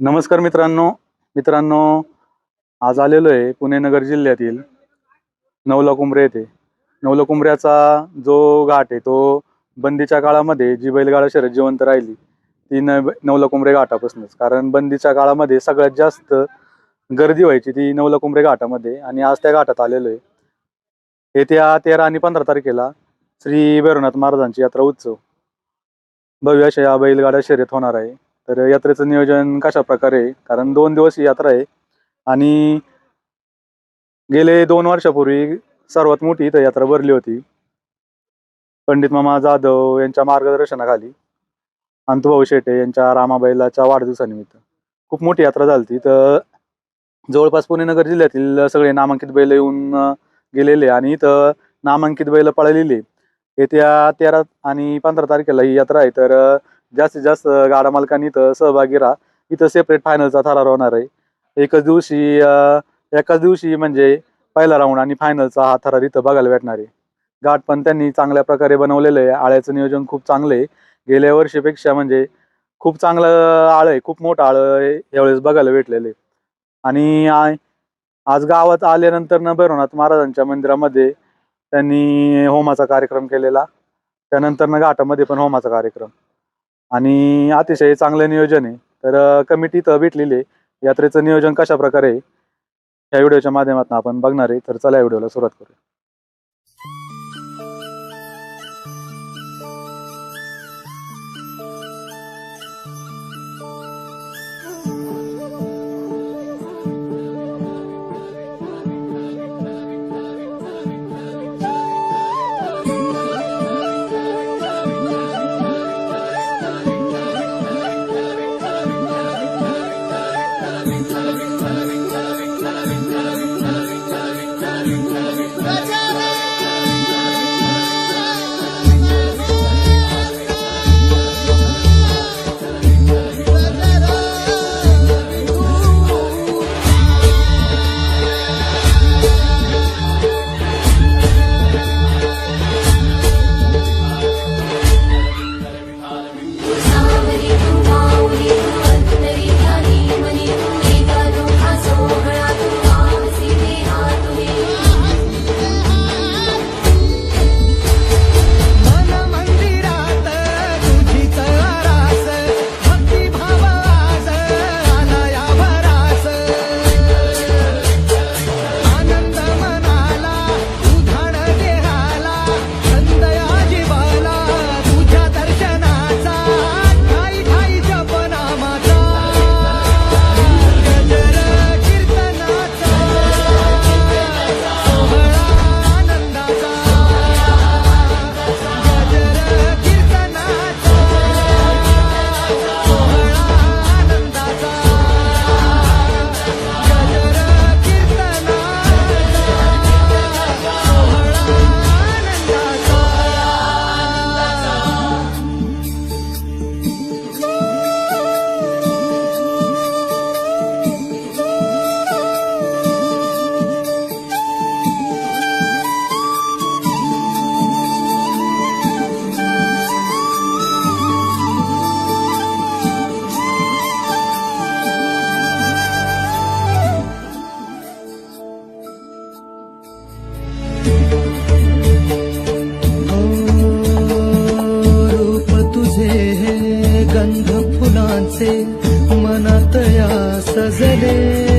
नमस्कार मित्रांनो. मित्रांनो आज आलेलो आहे पुणे नगर जिल्ह्यातील नवला कुंभरे येथे. नवला कुंभऱ्याचा जो घाट आहे तो बंदीच्या काळामध्ये जी बैलगाडा शर्यत जिवंत राहिली ती न नवला कुंभरे घाटापासूनच. कारण बंदीच्या काळामध्ये सगळ्यात जास्त गर्दी व्हायची ती नवला कुंभरे घाटामध्ये आणि आज त्या घाटात आलेलो आहे. येत्या तेरा आणि पंधरा तारखेला श्री भैरवनाथ महाराजांची यात्रा उत्सव. भव्य अशा या बैलगाडा शर्यत होणार आहे. तर यात्रेचं नियोजन कशा प्रकारे आहे? कारण दोन दिवस ही यात्रा आहे. आणि गेले दोन वर्षापूर्वी सर्वात मोठी इथं यात्रा भरली होती. पंडित मामा जाधव यांच्या मार्गदर्शनाखाली. अंतुभाऊ शेटे यांच्या रामाबाईलाच्या वाढदिवसानिमित्त. खूप मोठी यात्रा झाली तर जवळपास पुणे नगर जिल्ह्यातील सगळे नामांकित बैल येऊन गेलेले आणि इथं नामांकित बैल पळलेली. येत्या तेरा आणि पंधरा तारखेला ही यात्रा आहे. तर जास्तीत जास्त गाडा मालकांनी इथं सहभागी राहा. इथं सेपरेट फायनलचा थरार होणार आहे. एकच दिवशी एकाच दिवशी म्हणजे पहिला राऊंड आणि फायनलचा हा थरार इथं बघायला भेटणार आहे. घाट पण त्यांनी चांगल्या प्रकारे बनवलेलं आहे. आळ्याचं नियोजन खूप चांगलं आहे. गेल्या वर्षीपेक्षा म्हणजे खूप चांगलं आळं आहे. खूप मोठं आळं आहे. यावेळेस बघायला भेटलेलं आहे. आणि आज गावात आल्यानंतर न भैरवनाथ महाराजांच्या मंदिरामध्ये त्यांनी होमाचा कार्यक्रम केलेला. त्यानंतर न घाटामध्ये पण होमाचा कार्यक्रम. आणि अतिशय चांगलं नियोजन आहे. तर कमिटी भेटलेली आहे. यात्रेचं नियोजन कशा प्रकारे आहे या व्हिडिओच्या माध्यमातून आपण बघणार आहे. तर चला या व्हिडिओला सुरुवात करूया. रूप तुझे हे गंध फुलांचे मनात या सजले.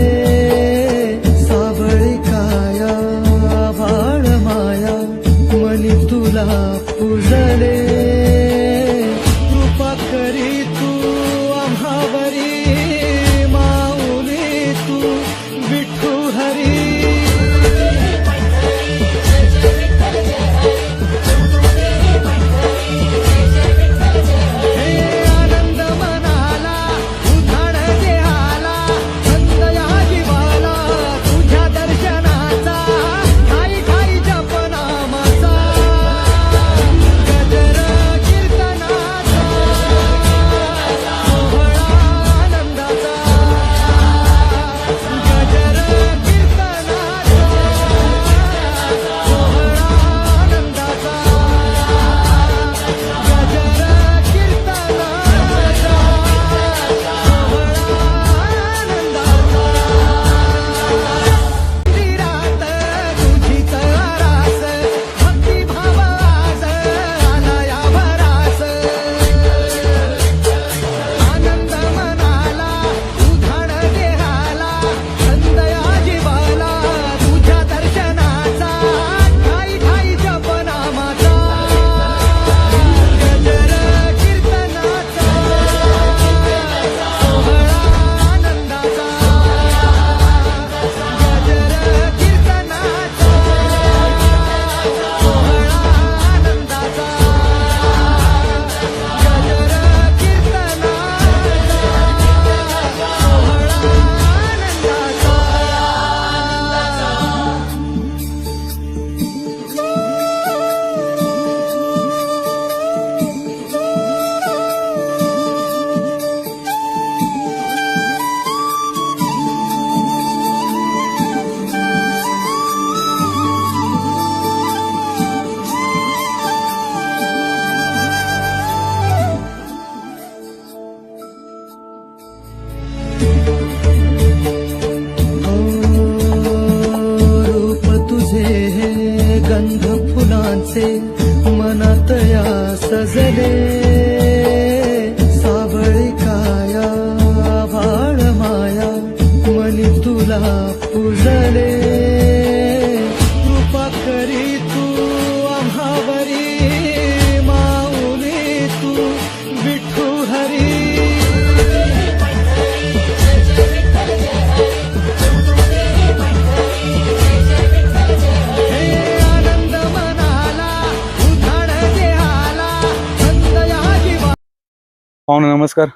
पाहुणे नमस्कार.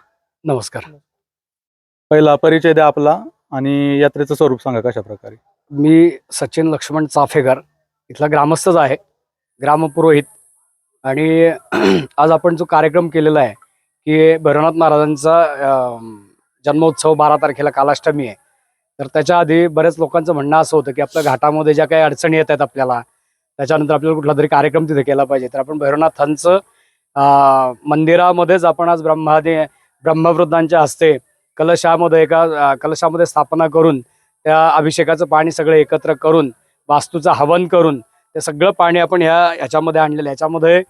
नमस्कार. पहिला परिचय द्या आपला आणि यात्रेचं स्वरूप सांगा कशा प्रकारे मी सचिन लक्ष्मण चाफेकर इथला ग्रामस्थच आहे ग्रामपुरोहित. आणि आज आपण जो कार्यक्रम केलेला आहे की भैरवनाथ महाराजांचा जन्मोत्सव बारा तारखेला कालाष्टमी आहे. तर त्याच्या आधी बऱ्याच लोकांचं म्हणणं असं होतं की आपल्या घाटामध्ये ज्या काही अडचणी येत आहेत आपल्याला त्याच्यानंतर आपल्याला कुठला तरी कार्यक्रम तिथे केला पाहिजे. तर आपण भैरवनाथांचं मंदिरामध्येच आपण आज ब्रह्मादे ब्रह्मवृद्धांच्या हस्ते कलशामध्ये एका कलशामध्ये स्थापना करून त्या अभिषेकाचं पाणी सगळं एकत्र करून वास्तूचं हवन करून ते सगळं पाणी आपण ह्या ह्याच्यामध्ये आणलेलं आहे. ह्याच्यामध्ये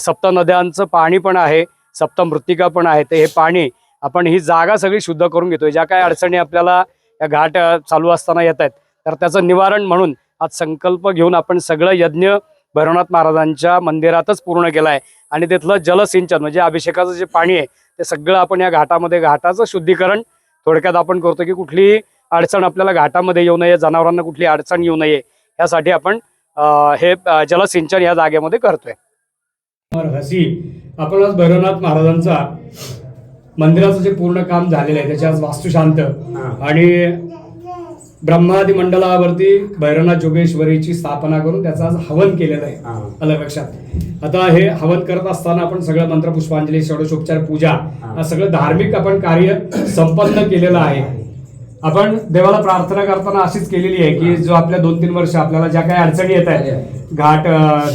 सप्त नद्यांचं पाणी पण आहे सप्त मृत्तिका पण आहे. ते हे पाणी आपण ही जागा सगळी शुद्ध करून घेतोय. ज्या काही अडचणी आपल्याला या घाट चालू असताना येत आहेत तर त्याचं निवारण म्हणून आज संकल्प घेऊन आपण सगळं यज्ञ भैरवनाथ महाराजांच्या मंदिरातच पूर्ण केलं आहे आणि तिथलं जलसिंचन म्हणजे अभिषेकाचं जे पाणी आहे ते सगळं आपण या घाटामध्ये घाटाचं शुद्धीकरण थोडक्यात आपण करतो की कुठलीही अडचण आपल्याला घाटामध्ये येऊ नये जनावरांना कुठली अडचण येऊ नये यासाठी आपण हे जलसिंचन या जागेमध्ये करतोय. हसी आपण आज भैरवनाथ महाराजांचा मंदिराचं जे पूर्ण काम झालेलं आहे त्याची आज वास्तुशांत आणि ब्रह्मादी मंडळावरती भैरवनाथ जोगेश्वरीची स्थापना करून त्याचं आज हवन केलेलं आहे. आलं लक्षात. आता हे हवन करत असताना आपण सगळं मंत्र पुष्पांजली षोडशोपचार पूजा सगळं धार्मिक आपण कार्य संपन्न केलेलं आहे. आपण देवाला प्रार्थना करताना अशीच केलेली आहे की जो आपल्या दोन तीन वर्ष आपल्याला ज्या काही अडचणी येत आहेत घाट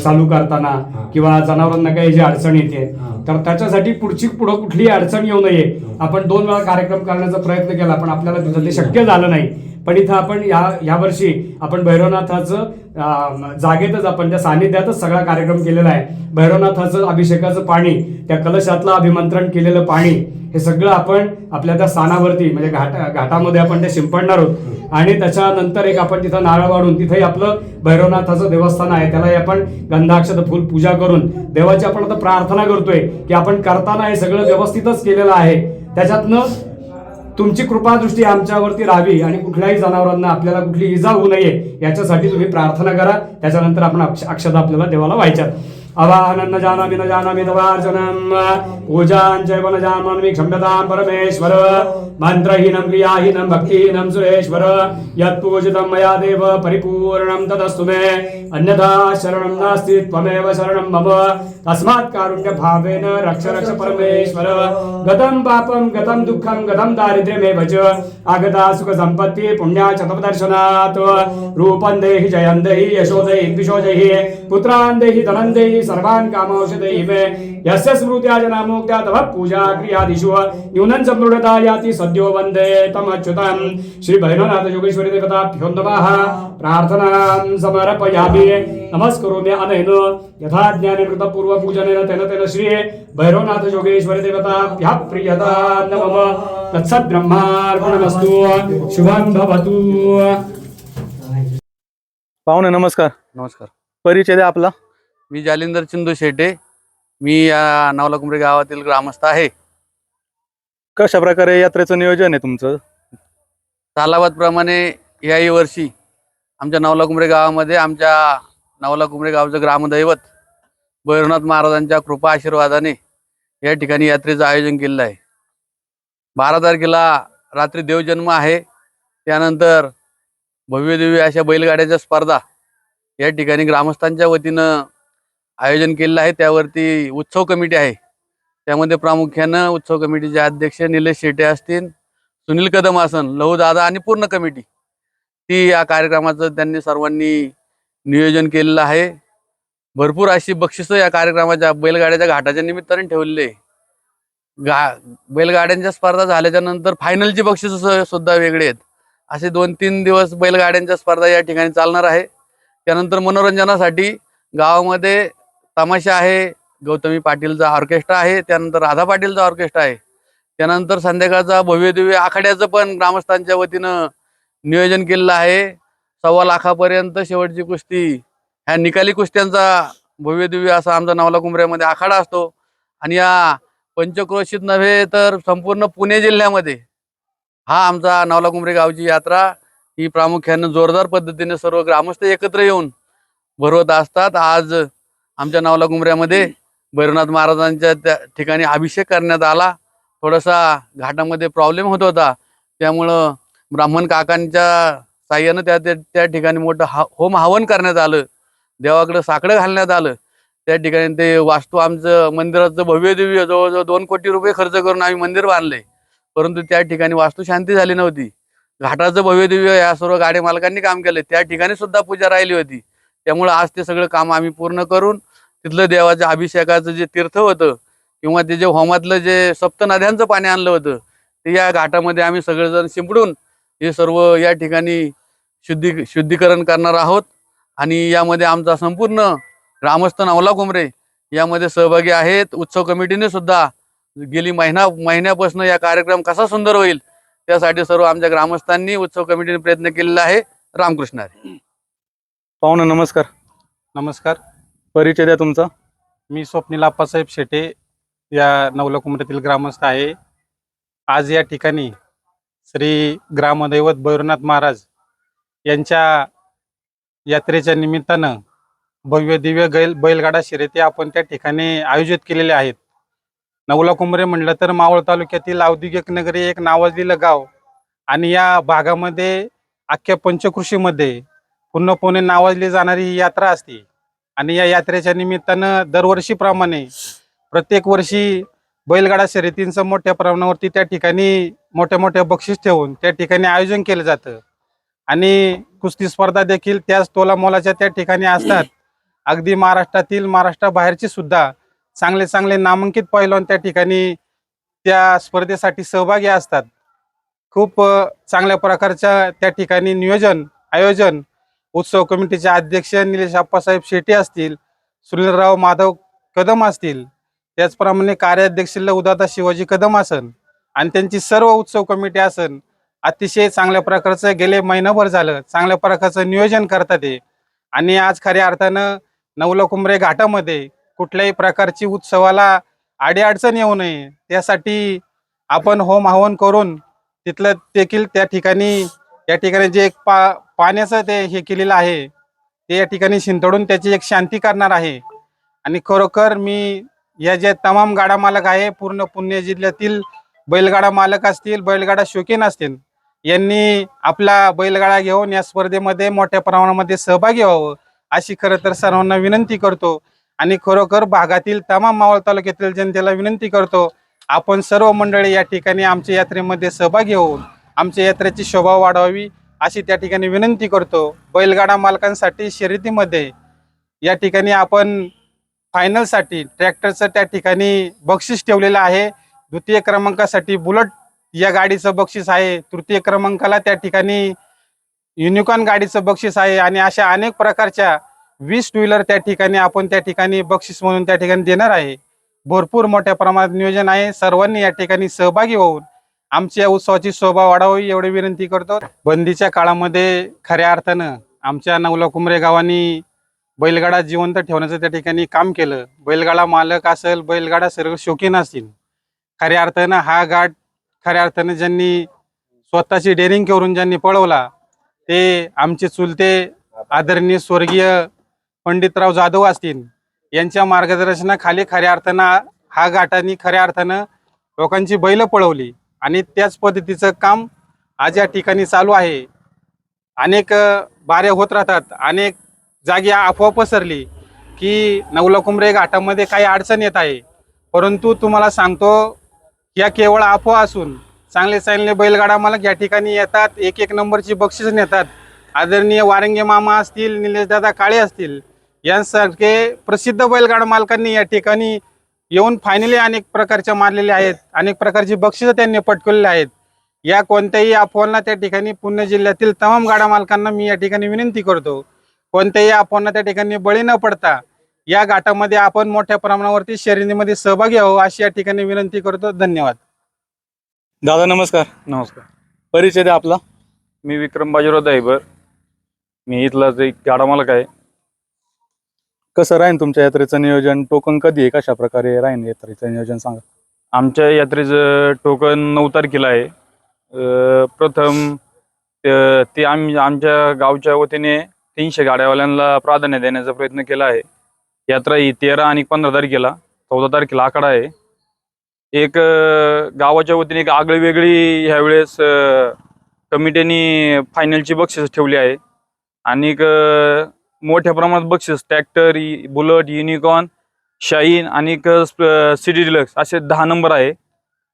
चालू करताना किंवा जनावरांना काही जी अडचण येते तर त्याच्यासाठी पुढची पुढं कुठलीही अडचण येऊ नये. आपण दोन वेळा कार्यक्रम करण्याचा प्रयत्न केला पण आपल्याला शक्य झालं नाही. पण इथं आपण या यावर्षी आपण भैरवनाथाचं जागेतच आपण त्या सानिध्यातच सगळा कार्यक्रम केलेला आहे. भैरवनाथाचं अभिषेकाचं पाणी त्या कलशातलं अभिमंत्रण केलेलं पाणी हे सगळं आपण आपल्या त्या स्थानावरती म्हणजे घाट घाटामध्ये आपण ते शिंपडणार आहोत. आणि त्याच्यानंतर एक आपण तिथं नारळ वाढून तिथंही आपलं भैरवनाथाचं देवस्थान आहे. त्यालाही आपण गंधाक्षत फुल पूजा करून देवाची आपण आता प्रार्थना करतोय की आपण करताना हे सगळं व्यवस्थितच केलेलं आहे. त्याच्यातनं तुमची कृपादृष्टी आमच्यावरती राहावी आणि कुठल्याही जनावरांना आपल्याला कुठली इजा होऊ नये याच्यासाठी तुम्ही प्रार्थना करा. त्याच्यानंतर आपण अक्ष- अक्षता आपल्याला देवाला व्हायच्यात अवाहनं जानामि न जानामि तवार्चनम् पूजाञ्चैव न जानामि क्षम्यतां परमेश्वर। मन्त्रहीनं क्रियाहीनं भक्तिहीनं सुरेश्वर। यत्पूजितं मया देव परिपूर्णं तदस्तु मे। अन्यथा शरणं नास्ति त्वमेव शरणं मम। तस्मात् कारुण्य भावेन रक्ष रक्ष परमेश्वर। गतम पापं गतम दुःखं गतम दारिद्र्यमेव च। आगता सुख सम्पत्ति पुण्या दर्शनात् रूपं देहि जयं देहि यशो देहि द्विषो देहि। पुत्रान् देहि धनं देहि सर्वान् कामौषधैः मे। यस्य स्मृत्या जनामोक्त्या तव पूजा क्रियादिषु। न्यूनं समृढता याति सद्यो वन्दे तमच्युतं श्री भैरवनाथ योगेश्वरी देवताभ्यो नमः प्रार्थनां समर्पयामि। नमस्करोमि अनेन। यथा ज्ञानिकृत पूर्वपूजनेन तेन तेन श्री भैरवनाथ योगेश्वरी देवताभ्यः प्रियता नमः। तत्सत् ब्रह्मार्पणमस्तु। शुभं भवतु। पाहुणे नमस्कार। नमस्कार। परिचय द्या आपला। मी जालिंदर चिंदू शेटे. मी या नवलाकुंबरी गावातील ग्रामस्थ आहे. कशा प्रकारे यात्रेचं नियोजन आहे तुमचं? सालाबादप्रमाणे याही वर्षी आमच्या नवलाकुंबरी गावामध्ये आमच्या नवलाकुंबरी गावचं ग्रामदैवत भैरवनाथ महाराजांच्या कृपा आशीर्वादाने या ठिकाणी यात्रेचं आयोजन केलेलं आहे. बारा तारखेला रात्री देवजन्म आहे. त्यानंतर भव्यदेवी अशा बैलगाड्याच्या स्पर्धा या ठिकाणी ग्रामस्थांच्या वतीनं आयोजन केलेलं आहे. त्यावरती उत्सव कमिटी आहे. त्यामध्ये प्रामुख्यानं उत्सव कमिटीचे अध्यक्ष निलेश शेटे असतील सुनील कदम आसन लहू दादा आणि पूर्ण कमिटी. ती या कार्यक्रमाचं त्यांनी सर्वांनी नियोजन केलेलं आहे. भरपूर अशी बक्षिसं या कार्यक्रमाच्या बैलगाड्याच्या घाटाच्या निमित्ताने ठेवलेले गा बैलगाड्यांच्या स्पर्धा झाल्याच्यानंतर फायनलची बक्षीस सुद्धा वेगळी आहेत. असे दोन तीन दिवस बैलगाड्यांच्या स्पर्धा या ठिकाणी चालणार आहे. त्यानंतर मनोरंजनासाठी गावामध्ये तमाशा आहे. गौतमी पाटीलचा ऑर्केस्ट्रा आहे. त्यानंतर राधा पाटीलचा ऑर्केस्ट्रा आहे. त्यानंतर संध्याकाळचा भव्यदिव्य आखाड्याचं पण ग्रामस्थांच्या वतीनं नियोजन केलेलं आहे. सव्वा लाखापर्यंत शेवटची कुस्ती ह्या निकाली कुस्त्यांचा भव्य दिव्य असा आमचा नवला कुंभऱ्यामध्ये आखाडा असतो. आणि या पंचक्रोशीत नव्हे तर संपूर्ण पुणे जिल्ह्यामध्ये हा आमचा नवला कुंभरे गावची यात्रा ही प्रामुख्यानं जोरदार पद्धतीने सर्व ग्रामस्थ एकत्र येऊन भरवत असतात. आज आमच्या नवला कुंभऱ्यामध्ये भैरवनाथ महाराजांच्या त्या ठिकाणी अभिषेक करण्यात आला. थोडासा घाटामध्ये प्रॉब्लेम होत होता. त्यामुळं ब्राह्मण काकांच्या साह्यानं त्या त्या- त्या ठिकाणी मोठं हा होम हवन करण्यात आलं. देवाकडं साकडं घालण्यात आलं. त्या ठिकाणी ते वास्तू आमचं मंदिराचं भव्य दिव्य जवळजवळ दोन कोटी रुपये खर्च करून आम्ही मंदिर बांधले परंतु त्या ठिकाणी वास्तू शांती झाली नव्हती. घाटाचं भव्य दिव्य या सर्व गाडी मालकांनी काम केले. त्या ठिकाणी सुद्धा पूजा राहिली होती. त्यामुळे आज ते सगळं काम आम्ही पूर्ण करून तिथलं देवाच्या अभिषेकाचं जे तीर्थ होतं किंवा ते जे होमातलं जे सप्त नद्यांचं पाणी आणलं होतं ते या घाटामध्ये आम्ही सगळेजण शिंपडून हे सर्व या ठिकाणी शुद्धी शुद्धीकरण करणार आहोत. आणि यामध्ये आमचा संपूर्ण ग्रामस्थ नवला कुमरे यामध्ये सहभागी आहेत. उत्सव कमिटीने सुद्धा गेली महिना महिन्यापासून या कार्यक्रम कसा सुंदर होईल त्यासाठी सर्व आमच्या ग्रामस्थांनी उत्सव कमिटीने प्रयत्न केलेला आहे. रामकृष्ण हरी. पाहुणं नमस्कार. नमस्कार. परिचय द्या तुमचा. मी स्वप्नील आप्पासाहेब शेटे या नवलकुंभऱ्यातील ग्रामस्थ आहे. आज या ठिकाणी श्री ग्रामदैवत भैरवनाथ महाराज यांच्या यात्रेच्या निमित्तानं भव्य दिव्य गैल बैलगाडा शर्यती आपण त्या ठिकाणी आयोजित केलेले आहेत. नवला कुंभरे म्हटलं तर मावळ तालुक्यातील औद्योगिक नगरी एक नावाजलेलं गाव आणि या भागामध्ये अख्ख्या पंचकृषीमध्ये पूर्णपणे नावाजली जाणारी ही यात्रा असते. आणि या यात्रेच्या निमित्तानं दरवर्षीप्रमाणे प्रत्येक वर्षी बैलगाडा शर्यतींचं मोठ्या प्रमाणावरती त्या ठिकाणी मोठ्या मोठ्या बक्षीस ठेवून त्या ठिकाणी आयोजन केलं जातं. आणि कुस्ती स्पर्धा देखील त्याच तोला मोलाच्या त्या ठिकाणी असतात. अगदी महाराष्ट्रातील महाराष्ट्राबाहेरचे सुद्धा चांगले चांगले नामांकित पैलवान त्या ठिकाणी त्या स्पर्धेसाठी सहभागी असतात. खूप चांगल्या प्रकारच्या त्या ठिकाणी नियोजन आयोजन उत्सव कमिटीचे अध्यक्ष निलेश आप्पासाहेब शेट्टी असतील सुनीलराव माधव कदम असतील त्याचप्रमाणे कार्याध्यक्ष उदाता शिवाजी कदम असन आणि त्यांची सर्व उत्सव कमिटी असन. अतिशय चांगल्या प्रकारचं गेले महिनाभर झालं. चांगल्या प्रकारचं नियोजन करतात ते. आणि आज खऱ्या अर्थानं नवलकुंभरे घाटामध्ये कुठल्याही प्रकारची उत्सवाला आडीअडचण येऊ नये. त्यासाठी आपण होम हवन करून तिथलं देखील त्या ठिकाणी त्या ठिकाणी जे एक पा पाण्याचं ते हे केलेलं आहे ते या ठिकाणी शिंतडून त्याची एक शांती करणार आहे. आणि खरोखर मी या ज्या तमाम गाडा मालक आहे पूर्ण पुणे जिल्ह्यातील बैलगाडा मालक असतील बैलगाडा शौकीन असतील यांनी आपला बैलगाडा घेऊन या स्पर्धेमध्ये मोठ्या प्रमाणामध्ये सहभागी व्हावं अशी खरं तर सर्वांना विनंती करतो. आणि खरोखर भागातील तमाम मावळ तालुक्यातील जनतेला विनंती करतो आपण सर्व मंडळी या ठिकाणी आमच्या यात्रेमध्ये सहभागी होऊन आमच्या यात्रेची शोभा वाढवावी अशी त्या ठिकाणी विनंती करतो. बैलगाडा मालकांसाठी शर्यतीमध्ये या ठिकाणी आपण फायनलसाठी ट्रॅक्टरचं त्या ठिकाणी बक्षीस ठेवलेलं आहे. द्वितीय क्रमांकासाठी बुलट या गाडीचं बक्षीस आहे. तृतीय क्रमांकाला त्या ठिकाणी युनिकॉन गाडीचं बक्षीस आहे आणि अशा अनेक प्रकारच्या वीस टू व्हीलर त्या ठिकाणी आपण त्या ठिकाणी बक्षीस म्हणून त्या ठिकाणी देणार आहे. भरपूर मोठ्या प्रमाणात नियोजन आहे. सर्वांनी या ठिकाणी सहभागी होऊन आमच्या उत्सवाची शोभा वाढावी एवढी विनंती करतो. बंदीच्या काळामध्ये खऱ्या अर्थानं आमच्या नवला कुमरे गावांनी बैलगाडा जिवंत ठेवण्याचं त्या ठिकाणी काम केलं. बैलगाडा मालक असेल बैलगाडा सर्व शौकीन असतील. खऱ्या अर्थानं हा घाट खऱ्या अर्थानं ज्यांनी स्वतःची डेअरिंग करून ज्यांनी पळवला ते आमचे चुलते आदरणीय स्वर्गीय पंडितराव जाधव असतील यांच्या मार्गदर्शनाखाली खऱ्या अर्थानं हा घाटाने खऱ्या अर्थानं लोकांची बैल पळवली आणि त्याच पद्धतीचं काम आज या ठिकाणी चालू आहे. अनेक बाऱ्या होत राहतात अनेक जागी अफवा पसरली की नवलाकुंबरे घाटामध्ये काही अडचण येत आहे. परंतु तुम्हाला सांगतो या केवळ अफवा असून चांगले चांगले बैलगाडा मालक या ठिकाणी येतात. एक एक नंबरची बक्षीस नेतात. आदरणीय वारंगे मामा असतील निलेशदादा काळे असतील यांसारखे प्रसिद्ध बैलगाडा मालकांनी या ठिकाणी येऊन फायनली अनेक प्रकारच्या मारलेल्या आहेत. अनेक प्रकारची बक्षिसं त्यांनी पटकवलेली आहेत. या कोणत्याही अफवांना त्या ठिकाणी पुणे जिल्ह्यातील तमाम गाडा मालकांना मी या ठिकाणी विनंती करतो. कोणत्याही अफवांना त्या ठिकाणी बळी न पडता या घाटामध्ये आपण मोठ्या प्रमाणावरती शर्यतीमध्ये सहभागी व्हावं अशी या ठिकाणी विनंती करतो. धन्यवाद. दादा नमस्कार. नमस्कार. परिचय द्या आपला. मी विक्रम बाजीराव दायबर मी इथलाच एक गाडा मालक आहे. कसं राहीन तुमच्या यात्रेचं नियोजन? टोकन कधी आहे? कशा प्रकारे राहीन यात्रेचं नियोजन सांगा. आमच्या यात्रेचं टोकन नऊ तारखेला आहे. अं, प्रथम त- ते आम्ही आमच्या गावच्या वतीने तीनशे गाड्यावाल्यांना प्राधान्य देण्याचा प्रयत्न केला आहे. यात्रा ही तेरा आणि पंधरा तारखेला चौदा तारखेला आकडा आहे. एक गावाच्या वतीने एक आगळी वेगळी ह्यावेळेस कमिटीने फायनलची बक्षीस ठेवली आहे. आणि मोठ्या प्रमाणात बक्षीस ट्रॅक्टर बुलट युनिकॉर्न शाईन आणि सिटी डिलक्स असे दहा नंबर आहे.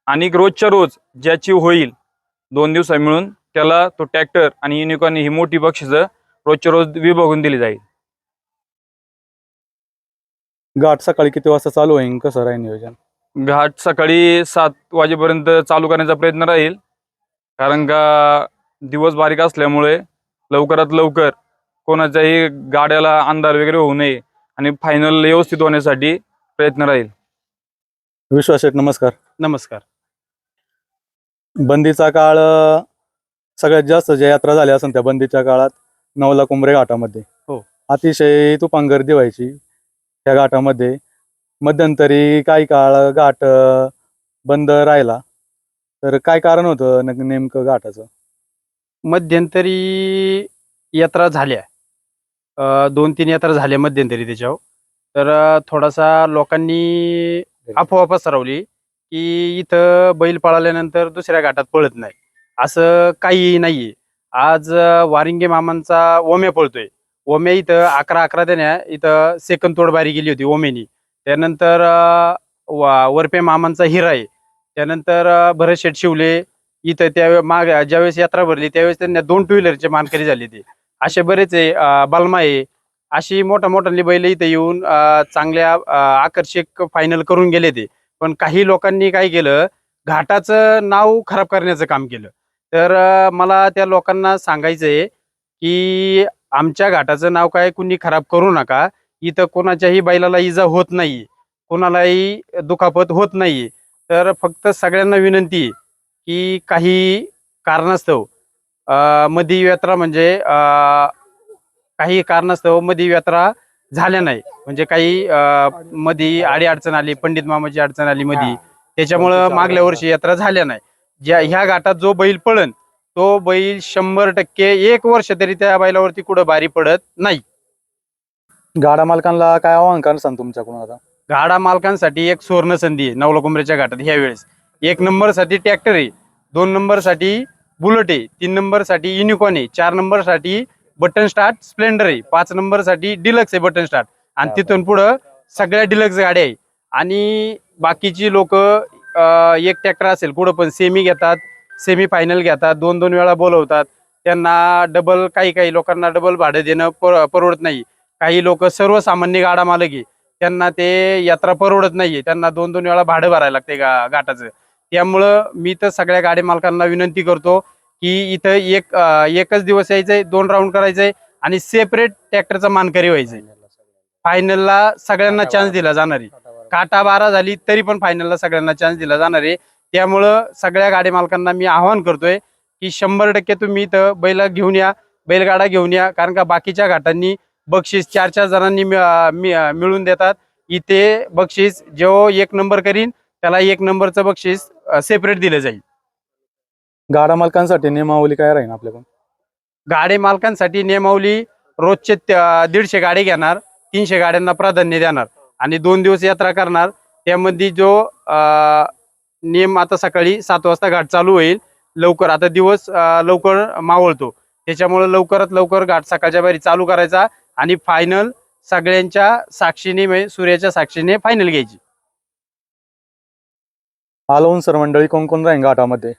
आणि रोजच्या रोज ज्याची होईल दोन दिवसा मिळून त्याला तो ट्रॅक्टर आणि युनिकॉर्न ही मोठी बक्षिसं रोजच्या रोज विभागून दिली जाईल. घाट सकाळी किती वाजता चालू होईल कसं राहील नियोजन? घाट सकाळी सात वाजेपर्यंत चालू करण्याचा प्रयत्न राहील. कारण का दिवस बारीक असल्यामुळे लवकरात लवकर कोणाच्याही गाड्याला अंधार वगैरे होऊ नये आणि फायनल व्यवस्थित होण्यासाठी प्रयत्न राहील. विश्वास शेठ नमस्कार. नमस्कार. बंदीचा काळ अं, सगळ्यात जास्त ज्या यात्रा झाल्या असेल त्या बंदीच्या काळात नवला कुंभरे घाटामध्ये. हो. अतिशय तुफान गर्दी व्हायची. त्या घाटामध्ये मध्यंतरी काही काळ घाट बंद राहिला. तर काय कारण होतं नेमकं घाटाचं? मध्यंतरी यात्रा झाल्या दोन तीन यात्रा झाल्या मध्यंतरी त्याच्यावर. तर थोडासा लोकांनी अफवा पसरवली की इथं बैल पळाल्यानंतर दुसऱ्या घाटात पळत नाही. असं काही नाहीये. आज वारिंगे मामांचा ओम्या पळतोय. ओमे इथं अकरा अकरा देण्या इथं सेकंद तोडबारी गेली होती ओमेनी त्यानंतर वा- वरपे मामांचा हिरा आहे. त्यानंतर भरत शेठ शिवले इथं त्या माग ज्यावेळेस यात्रा भरली त्यावेळेस त्यांना दोन टू व्हीलरचे मानकरी झाले ते. असे बरेच आहे बालमा आहे. अशी मोठ्या मोठ्या बैल इथं येऊन चांगल्या आकर्षक फायनल करून गेले ते. पण काही लोकांनी काय केलं घाटाचं नाव खराब करण्याचं काम केलं. तर मला त्या लोकांना सांगायचं आहे की आमच्या घाटाचं नाव काय? कुणी खराब करू नका. इथं कोणाच्याही बैलाला इजा होत नाही. कोणालाही दुखापत होत नाही. तर फक्त सगळ्यांना विनंती की काही कारणास्तव मधी यात्रा म्हणजे काही कारणास्तव मधी यात्रा झाल्या नाही. म्हणजे काही मधी आडी अडचण आली पंडित मामाची अडचण आली मधी. त्याच्यामुळं मागल्या वर्षी यात्रा झाल्या नाही. ज्या ह्या घाटात जो बैल पळन तो बैल शंभर टक्के एक वर्ष तरी त्या बैलावरती कुठं बारी पडत नाही. गाडा मालकांना काय आव्हान कारण सांग तुमच्याकडून आता? गाडा मालकांसाठी एक सुवर्ण संधी आहे नवला कुंभरेच्या घाटात ह्या वेळेस. एक नंबरसाठी ट्रॅक्टर आहे दोन नंबरसाठी बुलेट आहे तीन नंबरसाठी युनिकॉन आहे चार नंबरसाठी बटन स्टार्ट स्प्लेंडर आहे पाच नंबरसाठी डिलक्स आहे बटन स्टार्ट. आणि तिथून पुढं सगळ्या डिलक्स गाड्या आहे. आणि बाकीची लोक एक ट्रॅक्टर असेल कुठं पण सेमी घेतात सेमी फायनल घेतात दोन दोन वेळा बोलवतात. त्यांना डबल काही काही लोकांना डबल भाडं देणं पर- परवडत नाही. काही लोक सर्वसामान्य गाडा मालक त्यांना ते यात्रा परवडत नाहीये त्यांना दोन दोन वेळा भाडं भरायला लागते गा घाटाचं. त्यामुळं मी तर सगळ्या गाडी मालकांना विनंती करतो की इथं एक एकच दिवस यायचंय दोन राऊंड करायचंय आणि सेपरेट ट्रॅक्टरचा मानकरी व्हायचंय. फायनलला सगळ्यांना चान्स दिला जाणार आहे. काटा बारा झाली तरी पण फायनलला सगळ्यांना चान्स दिला जाणार आहे. त्यामुळं सगळ्या गाडी मालकांना मी आवाहन करतोय की शंभर टक्के तुम्ही इथं बैल घेऊन या बैलगाडा घेऊन या कारण का बाकीच्या घाटांनी बक्षीस चार चार जणांनी मिळ- मिळ- मिळून देतात. इथे बक्षीस जो एक नंबर करीन त्याला एक नंबरचं बक्षीस सेपरेट दिलं जाईल. गाडा मालकांसाठी नियमावली काय राहील आपल्याकडून? गाडी मालकांसाठी नियमावली रोजचे दीडशे गाडी घेणार तीनशे गाड्यांना प्राधान्य देणार आणि दोन दिवस यात्रा करणार. त्यामध्ये जो अं, नियम आता सकाळी सात वाजता घाट चालू होईल. लवकर आता दिवस लवकर मावळतो. त्याच्यामुळे लवकरात लवकर घाट सकाळच्या बाहेर चालू करायचा आणि फायनल सगळ्यांच्या साक्षीने म्हणजे सूर्याच्या साक्षीने फायनल घ्यायची. आलवून सर मंडळी कोण कोण राहील घाटामध्ये?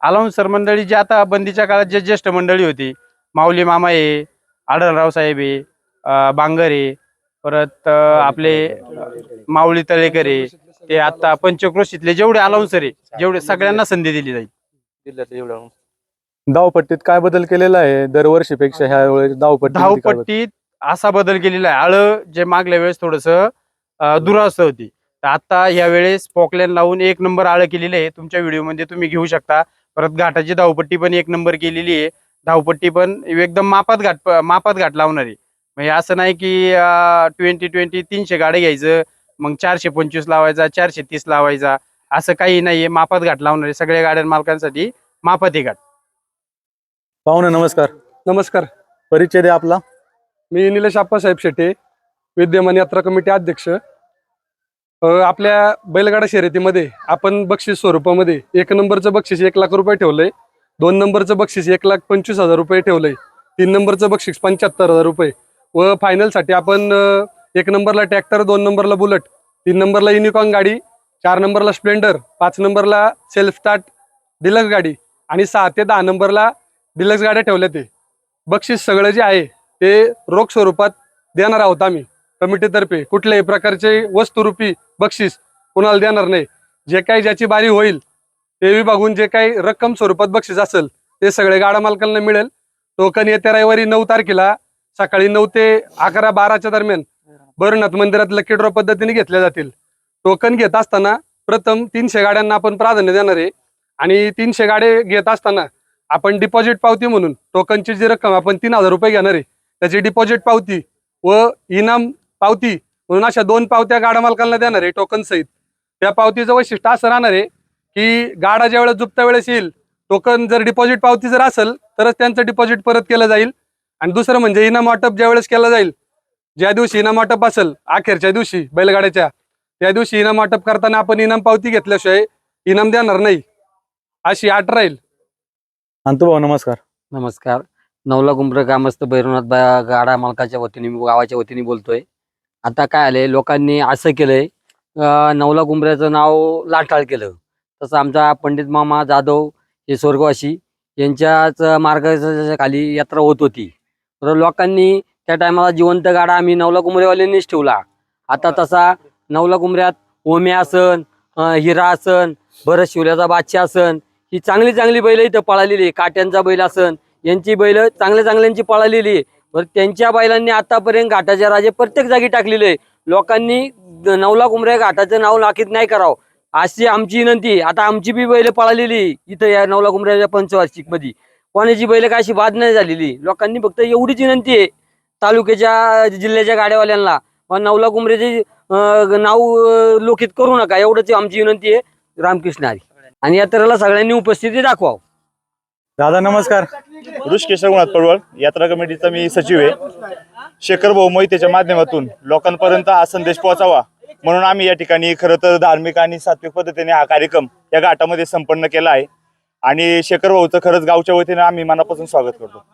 अलाउन्सर मंडळी जी आता बंदीच्या काळात जे ज्येष्ठ मंडळी होती माऊली मामा आहे आढळराव साहेब आहे बांगर आहे परत आपले माऊली तळेकर आहे ते आता पंचक्रोशीतले जेवढे अलाउन्सर आहे जेवढे सगळ्यांना संधी दिली जाईल. धावपट्टीत काय बदल केलेला आहे? दरवर्षीपेक्षा ह्या वेळेस धावपट्टी धावपट्टीत असा बदल केलेला आहे. आळ जे मागल्या वेळेस थोडस दुरास्त होती. तर आता या वेळेस पॉकलॅन लावून एक नंबर आळ केलेली आहे. तुमच्या व्हिडिओमध्ये तुम्ही घेऊ शकता. परत घाटाची धावपट्टी पण एक नंबर केलेली आहे. धावपट्टी पण एकदम मापात घाट मापात घाट लावणार. आहे म्हणजे असं नाही की ट्वेंटी ट्वेंटी तीनशे गाड्या घ्यायचं मग चारशे पंचवीस लावायचा चारशे तीस लावायचा. असं काही नाहीये मापात घाट लावणार आहे. सगळ्या गाड्या मालकांसाठी मापात आहे घाट. पाहुणे नमस्कार. नमस्कार. परिचय द्या आपला. मी निलेश आप्पासाहेब शेटे विद्यमान यात्रा कमिटी अध्यक्ष. अ, आपल्या बैलगाडा शर्यतीमध्ये आपण बक्षीस स्वरूपामध्ये एक नंबरचं बक्षीस एक लाख रुपये ठेवलंय दोन नंबरचं बक्षीस एक लाख पंचवीस हजार रुपये ठेवलंय तीन नंबरचं बक्षीस पंच्याहत्तर हजार रुपये. व फायनलसाठी आपण अ, एक नंबरला ट्रॅक्टर दोन नंबरला बुलेट तीन नंबरला युनिकॉन गाडी चार नंबरला स्प्लेंडर पाच नंबरला सेल्फ स्टार्ट डिलक्स गाडी आणि सहा ते दहा नंबरला डिलक्स गाड्या ठेवल्या ते बक्षीस सगळं जे आहे ते रोख स्वरूपात देणार आहोत आम्ही. कमिटीतर्फे कुठल्याही प्रकारचे वस्तुरूपी बक्षीस कुणाला देणार नाही. जे काही ज्याची बारी होईल ते विभागून जे काही रक्कम स्वरूपात बक्षीस असेल ते सगळे गाडा मालकांना मिळेल. टोकन येत्या रविवारी नऊ तारखेला सकाळी नऊ ते अकरा बाराच्या दरम्यान भरनाथ मंदिरात लकी ड्रॉ पद्धतीने घेतल्या जातील. टोकन घेत असताना प्रथम तीनशे गाड्यांना आपण प्राधान्य देणार आहे. आणि तीनशे गाडे घेत असताना आपण डिपॉझिट पावती म्हणून टोकनची जी रक्कम आपण तीन हजार रुपये घेणार आहे. त्याची डिपॉझिट पावती व इनाम पावती म्हणून अशा दोन पावत्या गाडा मालकांना देणार आहे टोकन सहित. त्या पावतीचं वैशिष्ट्य असं राहणार आहे की गाडा ज्या वेळेस जुपत्या वेळेस येईल टोकन जर डिपॉझिट पावती जर असेल तरच त्यांचं डिपॉझिट परत केलं जाईल. आणि दुसरं म्हणजे इनाम वाटप ज्या वेळेस केलं जाईल ज्या दिवशी इनाम वाटप असेल अखेरच्या दिवशी बैलगाड्याच्या त्या दिवशी इनाम वाटप करताना आपण इनाम पावती घेतल्याशिवाय इनाम देणार नाही अशी आठ राहील. भाऊ नमस्कार. नमस्कार. नवला गुंबर ग्रामस्थ भैरवनाथ बा- गाडा मालकाच्या वतीने मी गावाच्या वतीने बोलतोय. आता काय आलंय लोकांनी असं केलंय अं, नवला गुंबऱ्याचं नाव लाटाळ केलं. तसं आमचा पंडित मामा जाधव हे स्वर्गवासी यांच्याच मार्गदर्शनाच्या खाली यात्रा होत होती. तर लोकांनी त्या टायमाला जिवंत गाडा आम्ही नवला गुंबरेवाल्यांनीच ठेवला. आता तसा नवला गुंबऱ्यात ओम्या असन अं, हिरा असन भरत शिवल्याचा बादशाह असन ही चांगली चांगली बैल इथं पळालेली. काट्यांचा बैल असन यांची बैल चांगल्या चांगल्यांची पळालेली बरं त्यांच्या बैलांनी आतापर्यंत घाटाच्या राजे प्रत्येक जागी टाकलेले लोकांनी नवला कुमऱ्या घाटाचं नाव लाखीत नाही करावं. अशी आमची विनंती. आता आमची बी बैल पळालेली इथं या नवला कुमऱ्याच्या पंचवार्षिकमध्ये कोणाची बैल काय अशी बाद नाही झालेली. लोकांनी फक्त एवढीच विनंती आहे. तालुक्याच्या जिल्ह्याच्या गाड्यावाल्यांना. पण नवला अं, नाव लोकित करू नका. एवढंच आमची विनंती आहे. रामकृष्ण हरी आणि यात्रेला सगळ्यांनी उपस्थिती दाखवावं. दादा नमस्कार. ऋषिकेश रघुनाथ पडवळ. यात्रा कमिटीचा मी सचिव आहे. शेखर भाऊ मोहितेच्या माध्यमातून लोकांपर्यंत हा संदेश पोहोचावा. म्हणून आम्ही या ठिकाणी खरं तर धार्मिक आणि सात्विक पद्धतीने हा कार्यक्रम या घाटामध्ये संपन्न केला आहे. आणि शेखर भाऊचं खरंच गावच्या वतीने आम्ही मनापासून स्वागत करतो.